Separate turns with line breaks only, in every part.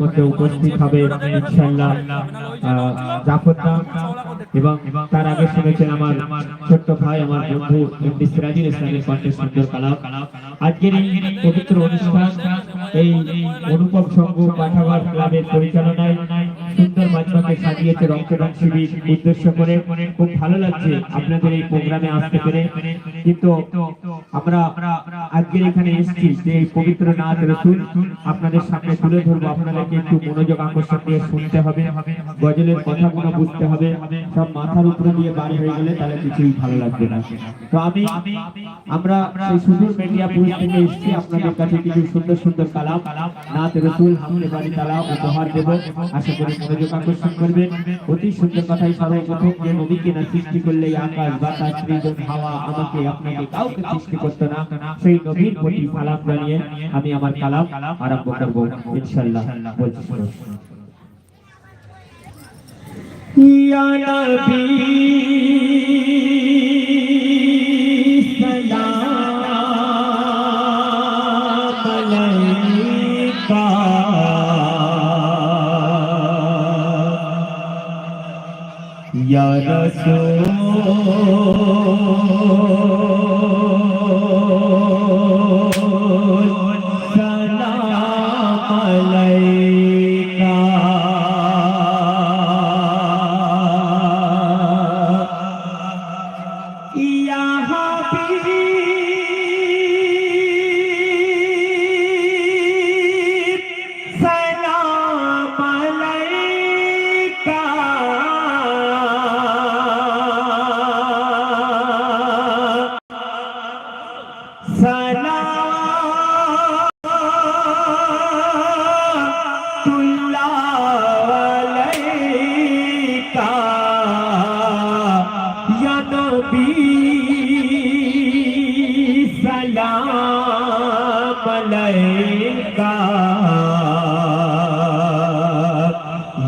মধ্যে উপস্থিত হবে ইনশাল্লাহ জাফরদা এবং তার আগে শুনেছেন আমার ছোট্ট ভাই, আমার বন্ধু এমডি সিরাজুল ইসলামের কণ্ঠে সুন্দর আজকের এই পবিত্র অনুষ্ঠান, এই অনুপম সংঘ পাঠাগার ক্লাবের পরিচালনায় সুন্দর মাধ্যমে সাজিয়েছে রক্তদান শিবির উদ্দেশ্য করে। খুব ভালো লাগছে আপনাদের এই প্রোগ্রামে আসতে পেরে। কিন্তু আমরা আজকের এখানে এসেছি যে এই পবিত্র নাচ রসুল আপনাদের সামনে তুলে ধরবো। আপনাদেরকে একটু মনোযোগ আকর্ষণ দিয়ে শুনতে হবে। গজলের কথাগুলো বুঝতে হবে। সব মাথার উপরে দিয়ে বাড়ি হয়ে গেলে তাহলে কিছুই ভালো লাগবে না। তো আমি, আমরা সেই সুদূর মেদিয়াপুর থেকে এসেছি। আপনাদের কাছে কিছু সুন্দর সুন্দর কালাম। নাচ রসুল, হামলে বাড়ি তালা উপহার দেব। আশা করি মনোযোগ আকর্ষণ করবেন অতি সুন্দর কথাই সর্বপ্রথম যে নদীকে না সৃষ্টি করলে আকাশ, বাতাস, সৃজন, হাওয়া আমাকে, আপনাকে কাউকে সৃষ্টি করতো না। সেই নবীর প্রতি সালাম জানিয়ে আমি আমার কালাম আরম্ভ করব ইনশাল্লাহ বলছি। ইয়া নবী।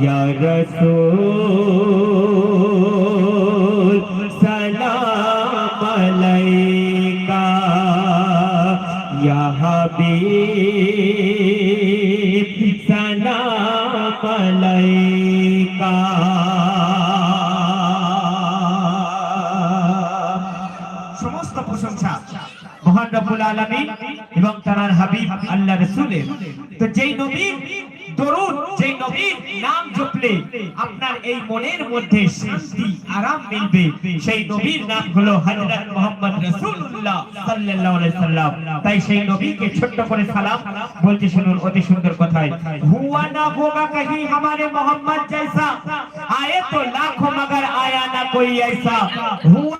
Ya আলামিন এবং তার হাবিব আল্লাহ রাসূলের। তো যেই নবী, দরুদ, যেই নবীর নাম জপলে আপনার এই মনের মধ্যে শান্তি, আরাম মিলবে। সেই নবীর নাম হলো হযরত মুহাম্মদ রাসূলুল্লাহ সাল্লাল্লাহু আলাইহি সাল্লাম। তাই সেই নবীকে ছোট করে সালাম। বলতে শুনুন, অতি সুন্দর কথায়। হুয়া না হোগা কহি আমারে मोहम्मद जैसा আয়ে তো लाखों মগর আয়া না কই ऐसा হুয়া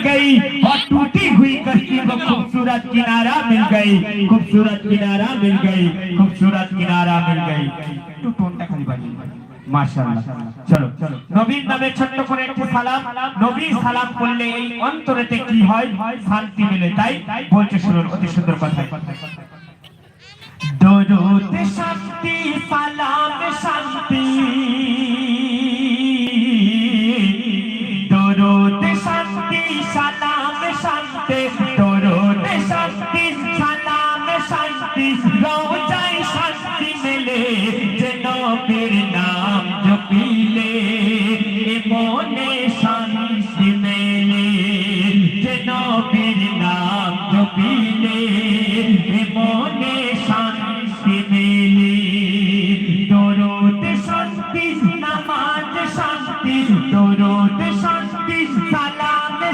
गई और टूटी हुई कश्ती को खूबसूरत किनारा मिल गई खूबसूरत किनारा मिल गई खूबसूरत किनारा मिल गई একটু টোনটা খালি বাড়িয়ে মাশাআল্লাহ চলো নবীর নামে ছোট্ট করে একটি সালাম নবীর সালাম করলে এই অন্তরেতে কি হয় শান্তি মিলে তাই বলতে শুনুন অতি সুন্দর কথা দরুদ শান্তি সালাম শান্তি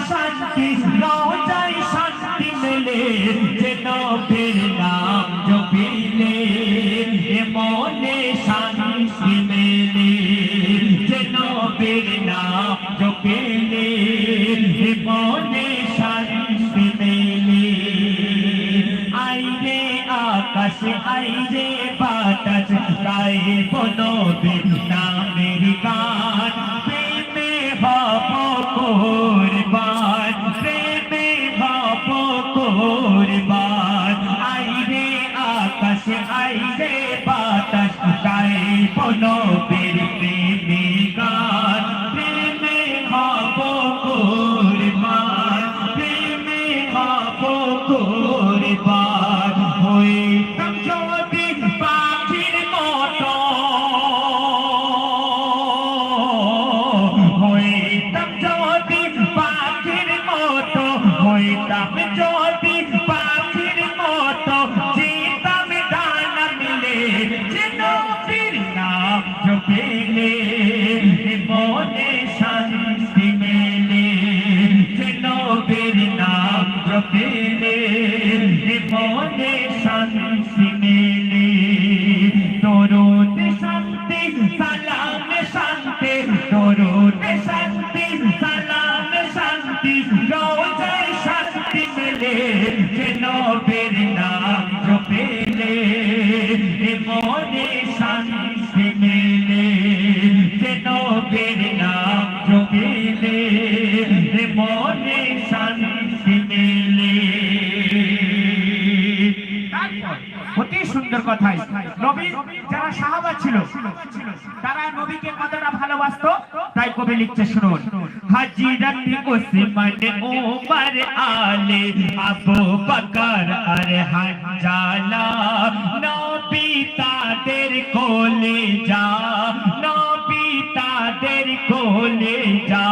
শান্তি রোজায় শান্তি মেলে, যেন ফের নাম জপিলে। মনে শান্তি মেলে, যেন ফের নাম জপিলে। মনে শান্তি মেলে। আকাশ আইরে বাতাস, গায়ে গান। কোরবান আইরে আকাশ আইরে বাতাস তাই বনবে।
সুন্দর কথাই। নবী যারা সাহাবা ছিল, তারা নবীকে কতটা ভালোবাসতো? তাই কবি লিখছে, শুনুন।
হজরত উসমান উমর আলে, আবু বকর আর হানজালা। নবী তাদের কোলে যা, নবী তাদের কোলে যা।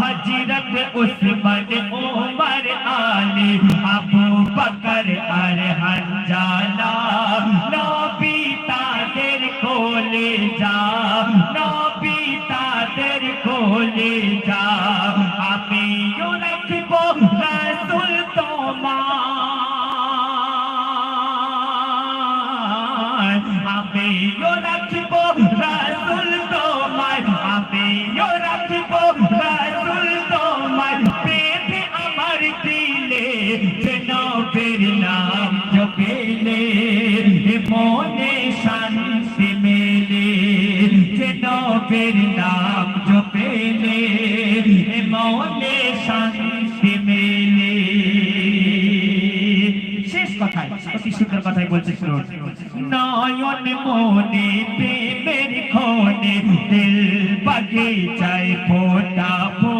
হজরত উসমান উমর আলে, আবু বকর আর কোলে
কথাই অতি সুন্দর কথাই বলছে শুনুন।
নয়ন মনে প্রেমের খনে দিল বাগিচায় ফোটা ফোল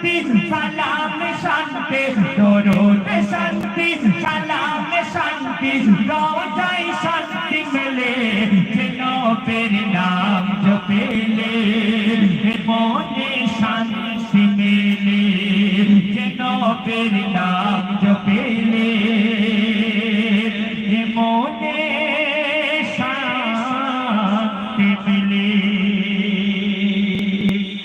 শান্তি সালাম, শান্তি। দরুদ, শান্তি, সালাম, শান্তি। রোজাই শান্তি মেলে, যেন নবের নাম জপেলে। মনে শান্তি মেলে যে নবের নাম